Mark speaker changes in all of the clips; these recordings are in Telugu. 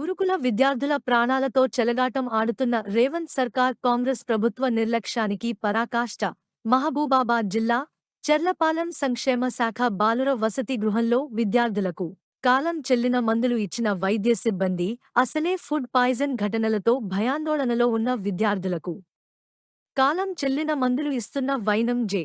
Speaker 1: గురుకుల విద్యార్థుల ప్రాణాలతో చెలగాటం ఆడుతున్న రేవంత్ సర్కార్ కాంగ్రెస్ ప్రభుత్వ నిర్లక్ష్యానికి పరాకాష్ట. మహబూబాబాద్ జిల్లా చెర్లపాలెం సంక్షేమ శాఖ బాలుర వసతి గృహంలో విద్యార్థులకు కాలం చెల్లిన మందులు ఇచ్చిన వైద్య సిబ్బంది అసలే ఫుడ్ పాయిజన్ ఘటనలతో భయాందోళనలో ఉన్న విద్యార్థులకు. కాలం చెల్లిన మందులు ఇస్తున్న వైనం జే.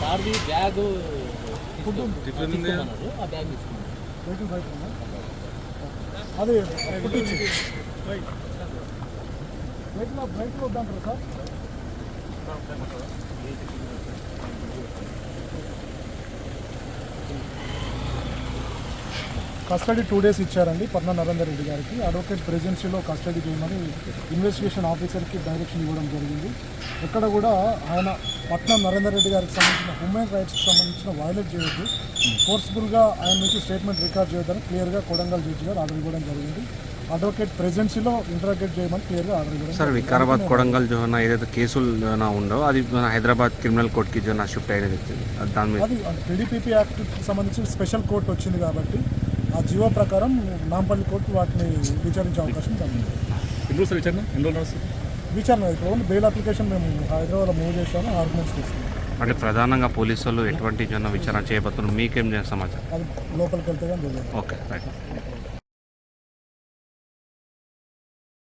Speaker 2: సార్ది బ్యాగ్
Speaker 3: ఫుడ్
Speaker 2: ఆ బ్యాగ్ తీసుకున్నాను?
Speaker 3: అది ఫుడ్ వద్దంటారు సార్? కస్టడీ టూ డేస్ ఇచ్చారండి పట్నా నరేందర్ రెడ్డి గారికి. అడ్వకేట్ ప్రెజెన్సీలో కస్టడీ చేయమని ఇన్వెస్టిగేషన్ ఆఫీసర్కి డైరెక్షన్ ఇవ్వడం జరిగింది. ఎక్కడ కూడా ఆయన పట్నం నరేందర్ రెడ్డి గారికి సంబంధించిన హ్యూమన్ రైట్స్కి సంబంధించిన వైలేట్ చేయొద్దు. ఫోర్స్ఫుల్గా ఆయన నుంచి స్టేట్మెంట్ రికార్డ్ చేయొద్దని క్లియర్గా కొడంగల్ జడ్జి గారు ఆర్డర్ ఇవ్వడం జరిగింది. అడ్వకేట్ ప్రెజెన్సీలో ఇంటరాగేట్ చేయమని క్లియర్గా ఆర్డర్ ఇవ్వడం
Speaker 4: సార్. వికారాబాద్ కొడంగల్ జోన ఏదైతే కేసులు జోన ఉందో అది హైదరాబాద్ క్రిమినల్ కోర్టుకి జోన షిఫ్ట్ అయినది. అది దాని మీద
Speaker 3: అది టీడీపీపీ యాక్ట్కి సంబంధించి స్పెషల్ కోర్టు వచ్చింది కాబట్టి ఆ జీవో ప్రకారం నాంపల్లి కోర్టు వాటిని విచారించే అవకాశం ఉంది
Speaker 5: ఎన్ని రోజులు విచారణ? ఎన్ని రోజులు
Speaker 3: విచారణ ఓన్లీ బెయిల్ అప్లికేషన్ మేము హైదరాబాద్లో మూవ్ చేసాము ఆర్గ్యుమెంట్స్ తీసుకున్నాం.
Speaker 4: అంటే ప్రధానంగా పోలీసు వాళ్ళు ఎటువంటి జోన విచారణ చేయబోతున్నారు? మీకేం సమాచారం?
Speaker 3: అది లోపలికి వెళ్తే కానీ
Speaker 4: ఓకే రైట్.